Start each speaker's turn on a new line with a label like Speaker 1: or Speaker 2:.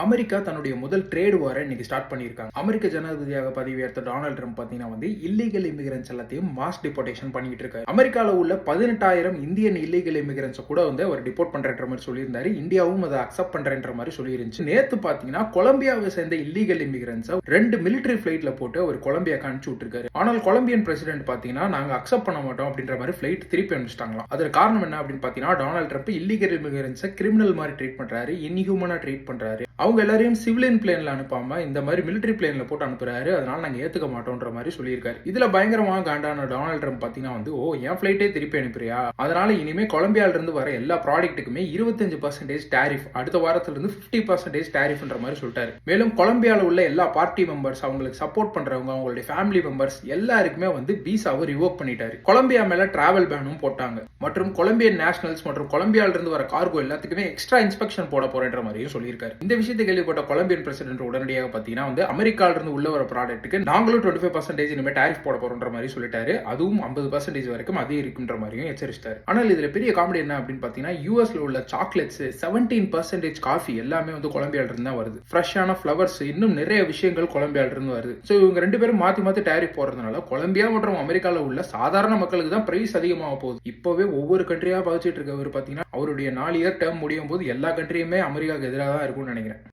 Speaker 1: America தன்னுடைய முதல் trade வாரை இன்னைக்கு ஸ்டார்ட் பண்ணியிருக்காங்க. அமெரிக்க ஜனாதிபதியாக பதவியேற்ற டொனால்ட் ட்ரம்ப் பார்த்தீங்கன்னா வந்து இல்லீகல் இமிகிரன்ஸ் எல்லாத்தையும் மாஸ் டிபோர்டேஷன் பண்ணிட்டு இருக்காரு. அமெரிக்காவில் உள்ள பதினெட்டாயிரம் இந்தியன் இல்லீகல் இமிகிரன்ஸை கூட வந்து அவர் டிபோர்ட் பண்றன்ற மாதிரி சொல்லியிருந்தாரு. இந்தியாவும் அதை அக்செப்ட் பண்றன்ற மாதிரி சொல்லியிருந்துச்சு. நேத்து பார்த்தீங்கன்னா கொலம்பியாவை சேர்ந்த இல்லீகல் இமிகிரன்ஸை ரெண்டு மிலிட்டரி ஃபிளைட்ல போட்டு அவர் கொலம்பியாக்கு அனுப்பிச்சு விட்டுருக்காரு. ஆனால் கொலம்பியன் பிரசிடென்ட் பார்த்தீங்கன்னா நாங்கள் அக்செப்ட் பண்ண மாட்டோம் அப்படின்ற மாதிரி ஃபிளைட் திருப்பி அனுப்பிச்சிட்டாங்களாம். அதற்கு காரணம் என்ன அப்படின்னு பார்த்தீங்கன்னா டொனால்ட் ட்ரம்ப் இல்லீகல் இமிகிரன்ஸை கிரிமினல் மாதிரி ட்ரீட் பண்றாரு இன்ஹியூமனா ட்ரீட் பண்றாரு. அவங்க எல்லாரையும் சிவிலியன் பிளேனில் அனுப்பாம இந்த மாதிரி மிலிட்டரி பிளேனில் போட்டு அனுப்புறாரு. அதனால நாங்கள் ஏத்துக்க மாட்டோம்ன்ற மாதிரி சொல்லியிருக்காரு. இதில் பயங்கரமாக காண்டான டொனால்ட் ட்ரம்ப் பார்த்தீங்கன்னா வந்து ஓ என் ஃப்ளைட்டே திருப்பி அனுப்புறியா? அதனால இனிமேல் கொலம்பியாலேருந்து வர எல்லா ப்ராடக்ட்டுக்குமே இருபத்தஞ்சு பர்சன்டேஜ் டேரிஃப் அடுத்த வாரத்துல ஃபிஃப்டி பர்சன்டேஜ் டேரிஃப்ன்ற மாதிரி சொல்லிட்டாரு. மேலும் கொலம்பியாவில் உள்ள எல்லா பார்ட்டி மெம்பர்ஸ் அவங்களுக்கு சப்போர்ட் பண்ணுறவங்க அவங்களுடைய ஃபேமிலி மெம்பர்ஸ் எல்லாருக்குமே வந்து பீசாவை ரிவோக் பண்ணிட்டாரு. கொலம்பியா மேலே டிராவல் பேனும் போட்டாங்க. மற்றும் கொலம்பியன் நேஷனல்ஸ் மற்றும் கொலம்பியாவிலிருந்து வர கார்கோ எல்லாத்துக்குமே எக்ஸ்ட்ரா இன்ஸ்பெக்ஷன் போட போறேன்ற மாதிரியும் சொல்லியிருக்காரு. இந்த விஷயம் விஷயத்தை கேள்விப்பட்ட கொலம்பியன் பிரசிடென்ட் உடனடியாக பார்த்தீங்கன்னா வந்து அமெரிக்கால இருந்து உள்ள வர ப்ராடக்ட்டுக்கு நாங்களும் டுவெண்ட்டி ஃபைவ் பர்சன்டேஜ் இனிமேல் டேரிஃப் போட போறோன்ற மாதிரி சொல்லிட்டாரு. அதுவும் ஐம்பது பர்சன்டேஜ் வரைக்கும் அதே இருக்குன்ற மாதிரியும் எச்சரிச்சிட்டாரு. ஆனால் இதுல பெரிய காமெடி என்ன அப்படின்னு பார்த்தீங்கன்னா யூஎஸ்ல உள்ள சாக்லேட்ஸ் செவன்டீன் பர்சன்டேஜ் காஃபி எல்லாமே வந்து கொலம்பியால இருந்து தான் வருது. ஃப்ரெஷ்ஷான ஃப்ளவர்ஸ் இன்னும் நிறைய விஷயங்கள் கொலம்பியால இருந்து வருது. ஸோ இவங்க ரெண்டு பேரும் மாத்தி மாத்தி டேரிஃப் போறதுனால கொலம்பியா மற்றும் அமெரிக்கால உள்ள சாதாரண மக்களுக்கு தான் பிரைஸ் அதிகமாக போகுது. இப்போவே ஒவ்வொரு கண்ட்ரியா பாதிச்சிட்டு இருக்கவர் பார்த்தீங்கன்னா அவருடைய நாலு இயர் டேர்ம் முடியும் போது எல்லா கண்ட்ரியுமே அமெரிக்காவுக்கு எதிராக தான் இருக்கும்னு நினைக்கிறேன்.